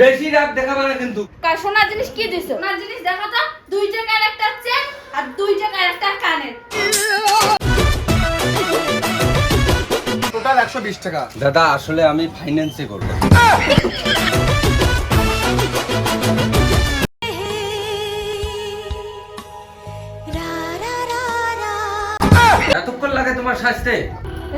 বেশি রাগ দেখাবে না কিন্তু। কার সোনার জিনিস কি দিছো? সোনার জিনিস দেখো তো দুই টাকার একটা চেন আর দুই টাকার একটা কানের। টোটাল একশো বিশ টাকা। দাদা আসলে আমি ফাইন্যান্সে করব। এতক্ষণ লাগে তোমার সাজতে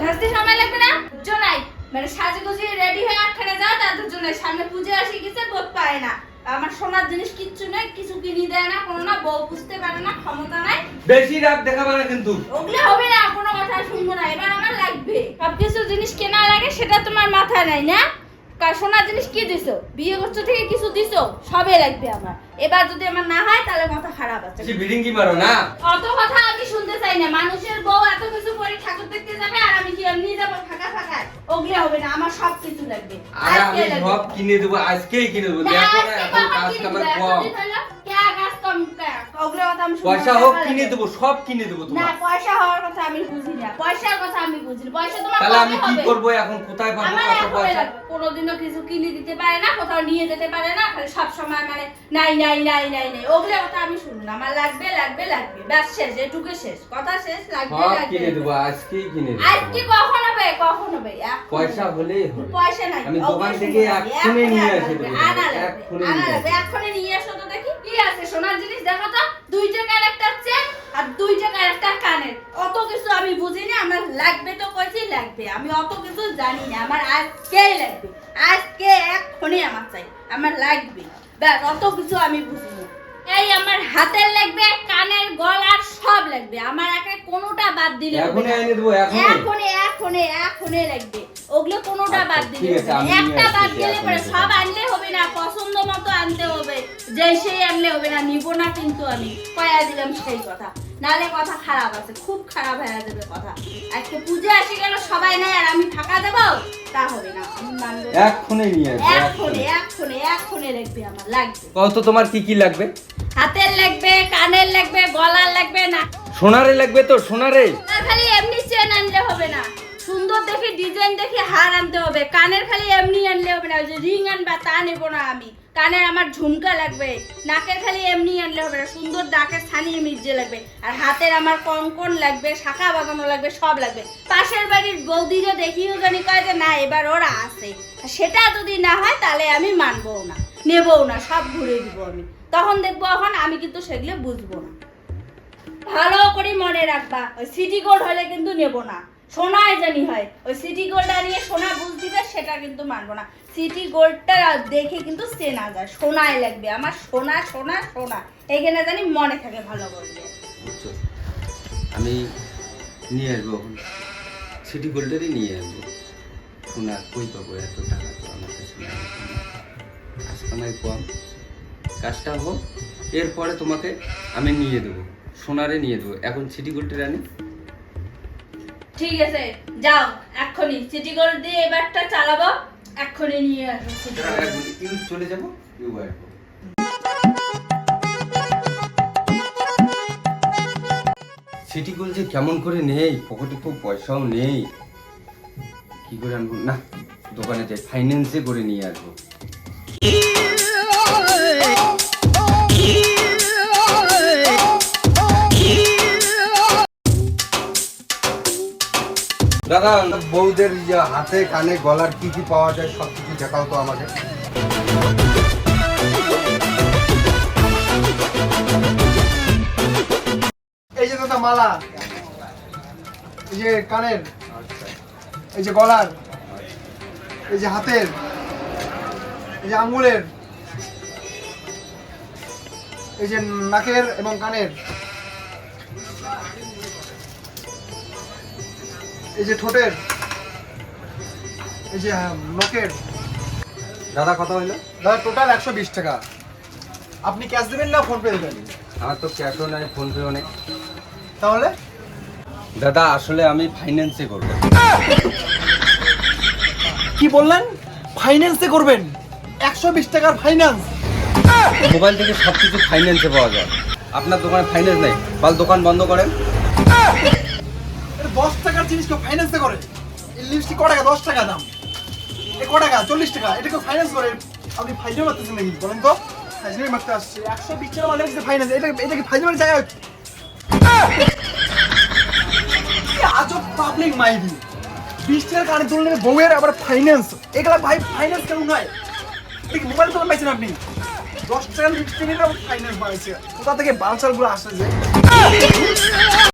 হাসতে সময় লাগবে না? জোনাই মানে সাজগুজি রেডি হয়ে আটখানে যাও তাদের জন্য সামনে পুজো আসি গেছে বোধ পায় না। আমার সোনার জিনিস কিচ্ছু নেই কিছু কিনি দেয় না কোনো না বউ বুঝতে পারে না ক্ষমতা নাই। বেশি রাগ দেখাবে না কিন্তু। ওগুলো হবে না কোনো কথা শুনব না এবার আমার লাগবে। সবকিছু জিনিস কেনা লাগে সেটা তোমার মাথায় নাই না? সোনার জিনিস কি দিছো? বিয়ে করছ থেকে কিছু দিছো? সবে লাগবে আমার। এবার যদি আমার না হয় তাহলে মাথা খারাপ আছে। বেশি কি মারো না। অত কথা আমি শুনতে চাই না। মানুষের বউ এত কিছু করে ঠাকুর দেখতে যাবে আর আমি কি এমনি যাব ফাঁকা ফাঁকা ওগুলো হবে না আমার সব কিছু লাগবে আজকে লাগবে। সব কিনে দেব আজকেই কিনে দেব। দেখো এখন কাজ আমার কম। কথা আমি পয়সা হোক কিনে দেবো সব কিনে দেবো না পয়সা হওয়ার কথা আমি বুঝি না। পয়সার কথা আমি বুঝি পয়সা তোমার তাহলে আমি কি? করব এখন? কোথায় পাবো? কত পয়সা? কোনোদিনও কিছু কিনে দিতে পারে না কোথাও নিয়ে যেতে পারে না। খালি সব সময় মানে নাই নাই নাই নাই নাই। কথা আমি শুনব না। আমার লাগবে লাগবে লাগবে। ব্যাস শেষ এটুকু শেষ। কথা শেষ লাগবে লাগবে কিনে দেবো আজকেই কিনে দেবো আজকে কখন হবে? কখন হবে? পয়সা হবে। হলেই হবে। পয়সা নাই। আমি দোকান থেকে। এক্ষুনি নিয়ে। দেবো আনা লাগবে। এক্ষুনি নিয়ে এসো তো দেখি। কি আছে? সোনার জিনিস দেখো তো দুই টাকার একটা চেন আর দুই টাকার একটা কানের। অত কিছু আমি বুঝি না আমার লাগবে তো কইছি লাগবে। আমি অত কিছু জানি না আমার আজকেই লাগবে। আজকে এক্ষুনি আমার চাই আমার লাগবে। ব্যাস অত কিছু আমি বুঝি না এই আমার হাতের লাগবে কানের গলার সব লাগবে। আমার একে কোনোটা বাদ দিলে হবে এখনই না। এনে দেবো এখনই। এখনই এখনই এখনই লাগবে। ওগুলো কোনোটা আচ্ছা, বাদ দিলে একটা বাদ গেলে পরে সব আনলে হবে না পছন্দ যে সেই আনলে হবে না নিব না কিন্তু আমি কয়া দিলাম সেই কথা। নালে কথা খারাপ আছে খুব খারাপ হয়ে যাবে কথা। আজকে পুজো আসে গেল সবাই নেয় আর আমি ফাঁকা দেবো? তা হবে না আমি মানবো না। এক্ষুনি নিয়ে এক্ষুনি। এক্ষুনি। এক্ষুনি লাগবে আমার লাগবে। কত তোমার কি কি লাগবে? হাতের লাগবে কানের লাগবে গলার লাগবে না। সোনারে লাগবে তো সোনারে খালি এমনি চেন আনলে হবে না। সুন্দর দেখে ডিজাইন দেখে হার আনতে হবে। কানের খালি এমনি আনলে হবে না ওই যে রিং আনবা তা নেব না আমি। কানের আমার ঝুমকা লাগবে, নাকের খালি এমনি আনলে হবে সুন্দর নাকের ছানিয়ে মির্জে লাগবে, আর হাতের আমার কঙ্কন লাগবে, শাখা বাঁধানো লাগবে, সব লাগবে। পাশের বাড়ির বৌদিরা দেখিও জানি কয় যে, না, এবার ওরা আছে। সেটা যদি না হয়, তাহলে আমি মানবো না, নেবও না, সব ঘুরে দিব আমি। তখন দেখব এখন আমি কিন্তু সেগুলো বুঝব না। ভালো করে মনে রাখবা, ওই সিটি গোল্ড হলে কিন্তু নেব না। সোনায় জানি হয়। ওই সিটি গোল্ডটা নিয়ে সোনা বুঝ দিবে, সেটা কিন্তু মানবো না। সিটি গোল্ডটা দেখে কিন্তু চেনা যায়, সোনায় লাগবে। আমার সোনা সোনা সোনা। এখানে জানি মনে থাকে ভালো করে? আমি নিয়ে আসব সিটি গোল্ডেরই নিয়ে আসব। সোনা কই পাবো এত টাকা? তো আমার কাছে। আজকে নয় কম। কাজটা হোক, এরপরে তোমাকে আমি নিয়ে দেবো। সোনারে নিয়ে দেবো। এখন সিটি গোল্ডের আনি ঠিক আছে, যাও, এক্ষুনি। সিটি গোল্ড দিয়ে এবারটা চালাবো, এক্ষুনি নিয়ে আসো ইউ চলে যাব সিটি গোল্ড যে কেমন করে নেই পকেটে তো পয়সাও নেই। কি করে আনব? না, দোকানে যাই ফাইন্যান্সে করে নিয়ে আসব। দাদা, বউদের হাতে, কানে, গলার কি কি পাওয়া যায় সব কিছু দেখাও তো আমাকে। এই যে দাদা, মালা। এই যে কানের। এই যে গলার। এই যে হাতের। এই যে আঙ্গুলের এই যে নাকের এবং কানের। এই যে ঠোঁটের এই যে আহ, নখের। দাদা কথা হইল? দাদা টোটাল একশো বিশ টাকা। আপনি ক্যাশ দেবেন না ফোনপে দেবেন? আমার তো ক্যাশও নাই ফোনপেও নেই। তাহলে? দাদা আসলে আমি ফাইন্যান্সে করব। কি বললেন? ফাইন্যান্সে করবেন? একশো বিশ টাকার ফাইন্যান্স মোবাইল থেকে সব কিছু ফাইন্যান্সে পাওয়া যায়। আপনার দোকানে ফাইন্যান্স নেই? কাল দোকান বন্ধ করেন। দশ টাকার জিনিস কেউ ফাইন্যান্সে করে। এই লিপস্টিক ক টাকা? দশ টাকা দাম। এ ক টাকা? চল্লিশ টাকা। এটা কেউ ফাইন্যান্স করে? আপনি ফাইজে মারতেছেন নাকি? বলেন তো। ফাইজে মারতে আসছে। একশো বিশ টাকা মারলে ফাইন আছে এটা এটা কি ফাইজে মারে যায় আজব পাবলিক মাইরি। বিশ টাকার কানে তুললে বউয়ের আবার ফাইন্যান্স এগুলা ভাই ফাইন্যান্স কেমন হয়? এই মোবাইল তো পাইছেন আপনি? দশ টাকা বিশ টাকা ফাইন্যান্স বানাইছে। কোথা থেকে বালচালগুলো আসে যে?